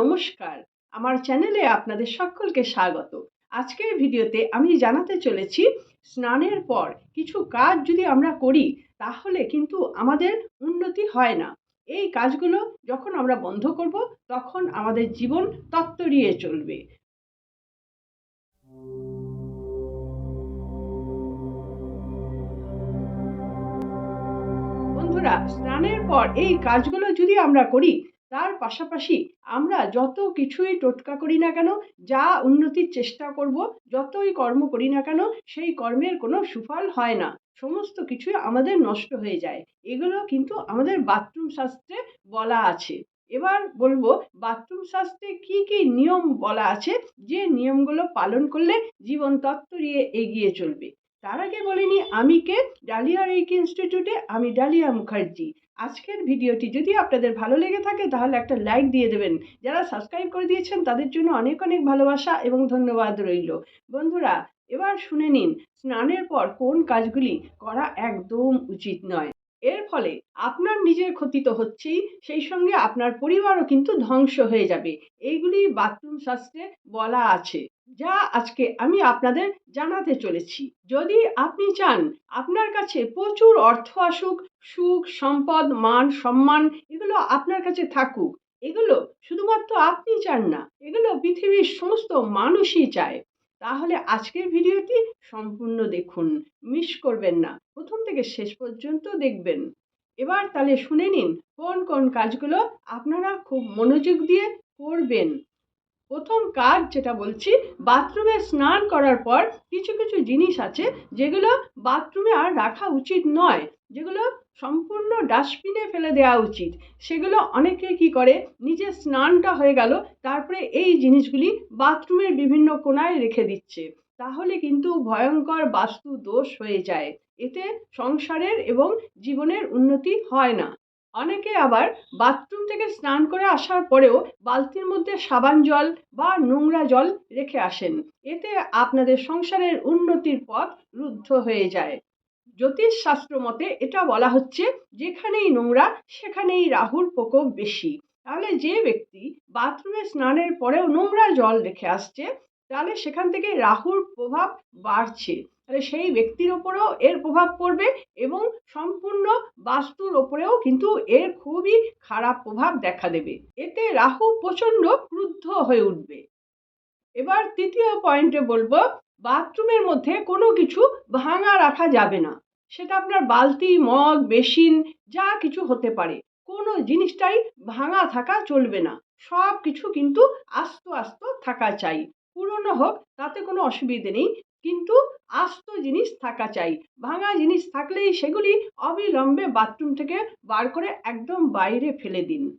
নমস্কার। আমার চ্যানেলে আপনাদের সকলকে স্বাগত। আজকের ভিডিওতে আমি জানাতে চলেছি, স্নানের পর কিছু কাজ যদি আমরা করি, তাহলে কিন্তু আমাদের উন্নতি হয় না। এই কাজগুলো যখন আমরা বন্ধ করব, তখন আমাদের জীবন তত্তরিয়ে চলবে। বন্ধুরা, স্নানের পর এই কাজগুলো যদি আমরা করি তার পাশাপাশি আমরা যত কিছুই টোটকা করি না কেন, যা উন্নতির চেষ্টা করব, যতই কর্ম করি না কেন, সেই কর্মের কোনো সুফল হয় না। সমস্ত কিছুই আমাদের নষ্ট হয়ে যায়। এগুলো কিন্তু আমাদের বাথরুম শাস্ত্রে বলা আছে। এবার বলব, বাথরুম শাস্ত্রে কি কি নিয়ম বলা আছে, যে নিয়মগুলো পালন করলে জীবন তত্তরিয়ে এগিয়ে চলবে? তার আগে বলিনি আমি কে? ডালিয়া রেইকি ইনস্টিটিউটে আমি ডালিয়া মুখার্জি। আজকের ভিডিওটি যদি আপনাদের ভালো লেগে থাকে, তাহলে একটা লাইক দিয়ে দেবেন। যারা সাবস্ক্রাইব করে দিয়েছেন, তাদের জন্য অনেক অনেক ভালোবাসা এবং ধন্যবাদ রইল। বন্ধুরা, এবার শুনে নিন, স্নানের পর কোন কাজগুলি করা একদম উচিত নয়। এর ফলে আপনার নিজের ক্ষতি তো হচ্ছেই, সেই সঙ্গে আপনার পরিবারও কিন্তু ধ্বংস হয়ে যাবে। এইগুলি বাথরুম শাস্ত্রে বলা আছে। যা আজকে আমি আপনাদের জানাতে চলেছি। যদি আপনি চান আপনার কাছে প্রচুর অর্থ আসুক, সুখ, সম্পদ, মান, সম্মান, এগুলো আপনার কাছে থাকুক। এগুলো শুধুমাত্র আপনি চান না, এগুলো পৃথিবীর সমস্ত মানুষই চায়। তাহলে আজকের ভিডিওটি সম্পূর্ণ দেখুন, মিস করবেন না। প্রথম থেকে শেষ পর্যন্ত দেখবেন। এবার তাহলে শুনে নিন কোন কোন কাজগুলো আপনারা খুব মনোযোগ দিয়ে করবেন। প্রথম কাজ যেটা বলছি বাথরুমে স্নান করার পর কিছু কিছু জিনিস আছে যেগুলো বাথরুমে আর রাখা উচিত নয়, যেগুলো সম্পূর্ণ ডাস্টবিনে ফেলে দেওয়া উচিত। সেগুলো অনেকে কি করে, নিজের স্নানটা হয়ে গেল, তারপরে এই জিনিসগুলি বাথরুমের বিভিন্ন কোণায় রেখে দিচ্ছে। তাহলে কিন্তু ভয়ঙ্কর বাস্তু দোষ হয়ে যায়। এতে সংসারের এবং জীবনের উন্নতি হয় না। অনেকে আবার বাথরুম থেকে স্নান করে আসার পরেও বালতির মধ্যে সাবান জল বা নোংরা জল রেখে আসেন। এতে আপনাদের সংসারের উন্নতির পথ রুদ্ধ হয়ে যায়। জ্যোতিষ শাস্ত্র মতে এটা বলা হচ্ছে, যেখানেই নোংরা, সেখানেই রাহুর প্রকোপ বেশি। তাহলে যে ব্যক্তি বাথরুমে স্নানের পরেও নোংরা জল রেখে আসছে, তাহলে সেখান থেকে রাহুর প্রভাব বাড়ছে। তাহলে সেই ব্যক্তির ওপরেও এর প্রভাব পড়বে এবং সম্পূর্ণ বাস্তুর ওপরেও কিন্তু এর খুবই খারাপ প্রভাব দেখা দেবে। এতে রাহু প্রচণ্ড ক্রুদ্ধ হয়ে উঠবে। এবার তৃতীয় পয়েন্টে বলব বাথরুমের মধ্যে কোনো কিছু ভাঙা রাখা যাবে না। সেটা আপনার বালতি, মগ বেসিন যা কিছু হতে পারে। কোনো জিনিসটাই ভাঙা থাকা চলবে না। সব কিছু কিন্তু আস্ত আস্ত থাকা চাই। পুরনো হোক, তাতে কোনো অসুবিধে নেই। কিন্তু আস্ত জিনিস থাকা চাই। ভাঙা জিনিস থাকলেই সেগুলি অবিলম্বে বাথরুম থেকে বার করে একদম বাইরে ফেলে দিন।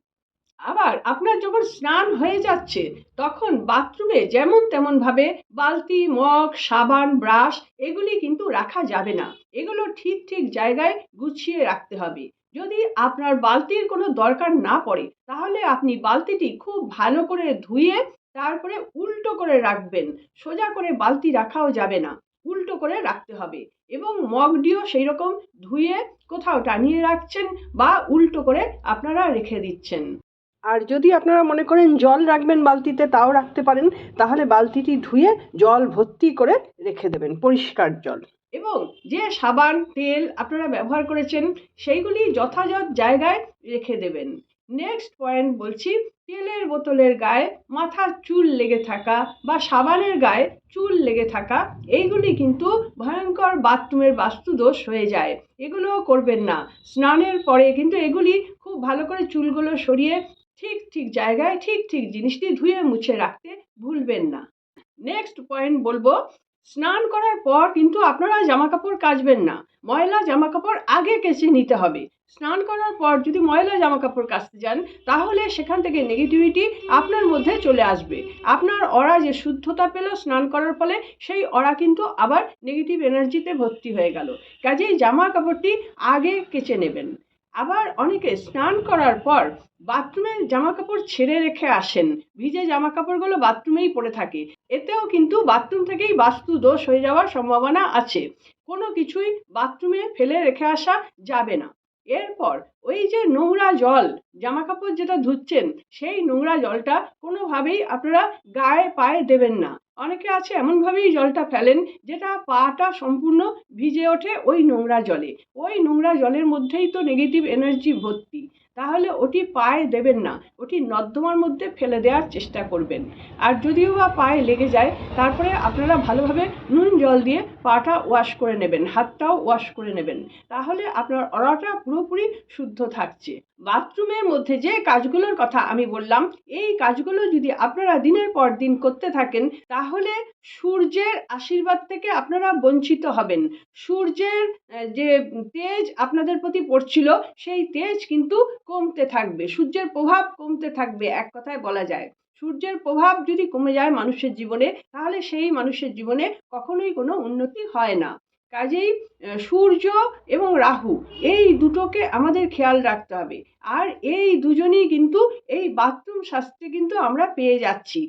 আবার আপনার যখন স্নান হয়ে যাচ্ছে, তখন বাথরুমে যেমন তেমনভাবে বালতি, মগ, সাবান, ব্রাশ এগুলি কিন্তু রাখা যাবে না। এগুলো ঠিক ঠিক জায়গায় গুছিয়ে রাখতে হবে। যদি আপনার বালতির কোনো দরকার না পড়ে, তাহলে আপনি বালতিটি খুব ভালো করে ধুয়ে তারপরে উল্টো করে রাখবেন। সোজা করে বালতি রাখাও যাবে না। উল্টো করে রাখতে হবে এবং মগডিও সেই রকম ধুয়ে কোথাও টানিয়ে রাখছেন বা উল্টো করে আপনারা রেখে দিচ্ছেন। আর যদি আপনারা মনে করেন জল রাখবেন বালতিতে তাও রাখতে পারেন। তাহলে বালতিটি ধুয়ে জল ভর্তি করে রেখে দেবেন পরিষ্কার জল। এবং যে সাবান তেল আপনারা ব্যবহার করেছেন সেইগুলি যথাযথ জায়গায় রেখে দেবেন। নেক্সট পয়েন্ট বলছি, তেলের বোতলের গায়ে মাথার চুল লেগে থাকা বা সাবানের গায়ে চুল লেগে থাকা, এইগুলি কিন্তু ভয়ঙ্কর বাথরুমের বাস্তুদোষ হয়ে যায়। এগুলোও করবেন না। স্নানের পরে কিন্তু এগুলি খুব ভালো করে চুলগুলো সরিয়ে ঠিক ঠিক জায়গায় ঠিক ঠিক জিনিসটি ধুয়ে মুছে রাখতে ভুলবেন না। নেক্সট পয়েন্ট বলব স্নান করার পর কিন্তু আপনারা জামা কাপড় কাচবেন না। ময়লা জামা কাপড় আগে কেচে নিতে হবে। স্নান করার পর যদি ময়লা জামা কাপড় কাচতে যান, তাহলে সেখান থেকে নেগেটিভিটি আপনার মধ্যে চলে আসবে। আপনার অরা যে শুদ্ধতা পেল স্নান করার ফলে, সেই অরা কিন্তু আবার নেগেটিভ এনার্জিতে ভর্তি হয়ে গেল। কাজেই জামা কাপড়টি আগে কেচে নেবেন। আবার অনেকে স্নান করার পর বাথরুমে জামা কাপড় ছেড়ে রেখে আসেন। ভিজে জামা কাপড়গুলো বাথরুমেই পড়ে থাকে। এতেও কিন্তু বাথরুম থেকেই বাস্তু দোষ হয়ে যাওয়ার সম্ভাবনা আছে। কোনো কিছুই বাথরুমে ফেলে রেখে আসা যাবে না। এরপর ওই যে নোংরা জল জামা কাপড় যেটা ধুচ্ছেন, সেই নোংরা জলটা কোনোভাবেই আপনারা গায়ে, পায়ে দেবেন না। অনেকে আছে এমনভাবেই জলটা ফেলেন যেটা পাটা সম্পূর্ণ ভিজে ওঠে ওই নোংরা জলে। ওই নোংরা জলের মধ্যেই তো নেগেটিভ এনার্জি ভর্তি। তাহলে ওটি পায়ে দেবেন না। ওটি নর্দমার মধ্যে ফেলে দেওয়ার চেষ্টা করবেন। আর যদিও বা পায়ে লেগে যায়, তারপরে আপনারা ভালোভাবে নুন জল দিয়ে পাটা ওয়াশ করে নেবেন, হাতটাও ওয়াশ করে নেবেন। তাহলে আপনার অরাটা পুরোপুরি শুদ্ধ থাকছে। বাথরুমের মধ্যে যে কাজগুলোর কথা আমি বললাম, এই কাজগুলো যদি আপনারা দিনের পর দিন করতে থাকেন, তাহলে সূর্যের আশীর্বাদ থেকে আপনারা বঞ্চিত হবেন। সূর্যের যে তেজ আপনাদের প্রতি পড়ছিল, সেই তেজ কিন্তু কমতে থাকবে, সূর্যের প্রভাব কমতে থাকবে, এক কথায় বলা যায়। সূর্যের প্রভাব যদি কমে যায় মানুষের জীবনে, তাহলে সেই মানুষের জীবনে কখনোই কোনো উন্নতি হয় না। কাজেই সূর্য এবং রাহু এই দুটোকে আমাদের খেয়াল রাখতে হবে। আর এই দুজনই কিন্তু এই বাথরুম শাস্ত্রে কিন্তু আমরা পেয়ে যাচ্ছি।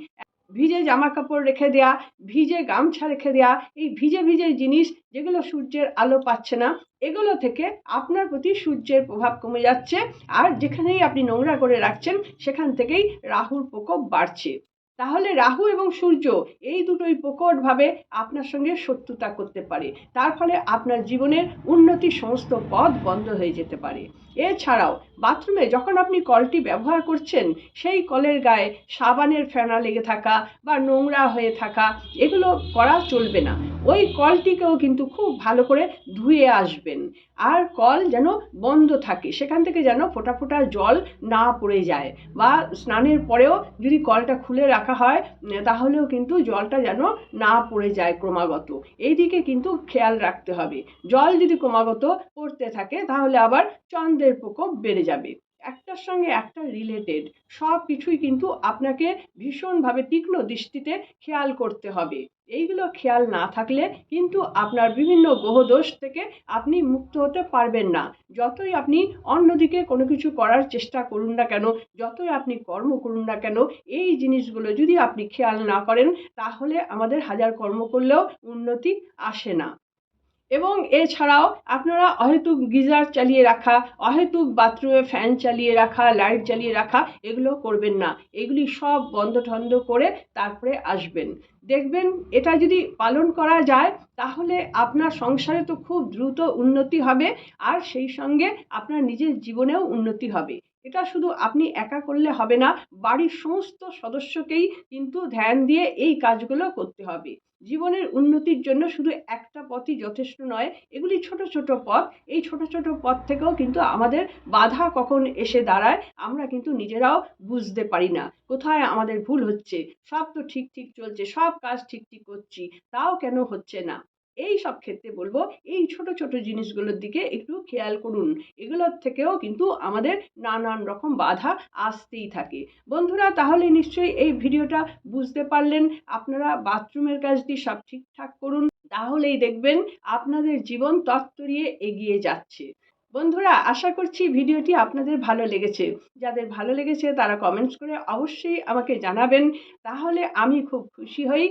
ভিজে জামা কাপড় রেখে দেয়া, ভিজে গামছা রেখে দেয়া, এই ভিজে ভিজে জিনিস যেগুলো সূর্যের আলো পাচ্ছে না, এগুলো থেকে আপনার প্রতি সূর্যের প্রভাব কমে যাচ্ছে। আর যেখানেই আপনি নোংরা করে রাখছেন, সেখান থেকেই রাহুর প্রকোপ বাড়ছে। তাহলে রাহু এবং সূর্য এই দুটোই প্রকটভাবে আপনার সঙ্গে শত্রুতা করতে পারে। তার ফলে আপনার জীবনের উন্নতি সমস্ত পথ বন্ধ হয়ে যেতে পারে। এছাড়াও বাথরুমে যখন আপনি কলটি ব্যবহার করছেন, সেই কলের গায়ে সাবানের ফেনা লেগে থাকা বা নোংরা হয়ে থাকা, এগুলো করা চলবে না। ওই কলটিকেও কিন্তু খুব ভালো করে ধুয়ে আসবেন। আর কল যেন বন্ধ থাকে, সেখান থেকে যেন ফোটা ফোটা জল না পড়ে যায় বা স্নানের পরেও যদি কলটা খুলে রাখা হয় তাহলেও কিন্তু জলটা যেন না পড়ে যায় ক্রমাগত। এই দিকে কিন্তু খেয়াল রাখতে হবে। জল যদি ক্রমাগত পড়তে থাকে, তাহলে আবার চন্দ্রের প্রকোপ বেড়ে যাবে। একটার সঙ্গে একটা রিলেটেড সব কিছুই কিন্তু আপনাকে ভীষণভাবে তীক্ষ্ণ দৃষ্টিতে খেয়াল করতে হবে। এইগুলো খেয়াল না থাকলে কিন্তু আপনার বিভিন্ন গ্রহদোষ থেকে আপনি মুক্ত হতে পারবেন না। যতই আপনি অন্যদিকে কোনো কিছু করার চেষ্টা করুন না কেন, যতই আপনি কর্ম করুন না কেন, এই জিনিসগুলো যদি আপনি খেয়াল না করেন, তাহলে আমাদের হাজার কর্ম করলেও উন্নতি আসে না। এবং এছাড়াও আপনারা অহেতুক গিজার চালিয়ে রাখা, অহেতুক বাথরুমে ফ্যান চালিয়ে রাখা, লাইট চালিয়ে রাখা, এগুলো করবেন না। এগুলি সব বন্ধ ঠন্ধ করে তারপরে আসবেন। দেখবেন এটা যদি পালন করা যায়, তাহলে আপনার সংসারে তো খুব দ্রুত উন্নতি হবে, আর সেই সঙ্গে আপনার নিজের জীবনেও উন্নতি হবে। এটা শুধু আপনি একা করলে হবে না, বাড়ির সমস্ত সদস্যকেই কিন্তু ধ্যান দিয়ে এই কাজগুলো করতে হবে। জীবনের উন্নতির জন্য শুধু একটা পথই যথেষ্ট নয়, এগুলি ছোট ছোট পথ। এই ছোট ছোট পথ থেকেও কিন্তু আমাদের বাধা কখন এসে দাঁড়ায়, আমরা কিন্তু নিজেরাও বুঝতে পারি না। কোথায় আমাদের ভুল হচ্ছে? সব তো ঠিক ঠিক চলছে, সব কাজ ঠিক ঠিক করছি, তাও কেন হচ্ছে না? এই সব ক্ষেত্রে বলব, এই ছোট ছোট জিনিসগুলোর দিকে একটু খেয়াল করুন। এগুলোর থেকেও কিন্তু আমাদের নানান রকম বাধা আসতেই থাকে। বন্ধুরা, তাহলে নিশ্চয়ই এই ভিডিওটা বুঝতে পারলেন। আপনারা বাথরুমের কাজটি সব ঠিকঠাক করুন, তাহলেই দেখবেন আপনাদের জীবন তত্তরিয়ে এগিয়ে যাচ্ছে। বন্ধুরা, আশা করছি ভিডিওটি আপনাদের ভালো লেগেছে। যাদের ভালো লেগেছে তারা কমেন্টস করে অবশ্যই আমাকে জানাবেন। তাহলে আমি খুব খুশি হই।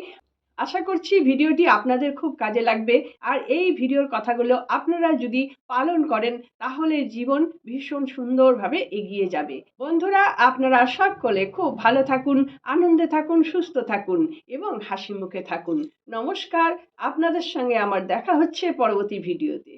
আশা করছি ভিডিওটি আপনাদের খুব কাজে লাগবে। আর এই ভিডিওর কথাগুলো আপনারা যদি পালন করেন, তাহলে জীবন ভীষণ সুন্দরভাবে এগিয়ে যাবে। বন্ধুরা, আপনারা সকলে খুব ভালো থাকুন, আনন্দে থাকুন, সুস্থ থাকুন এবং হাসি মুখে থাকুন। নমস্কার, আপনাদের সঙ্গে আমার দেখা হচ্ছে পরবর্তী ভিডিওতে।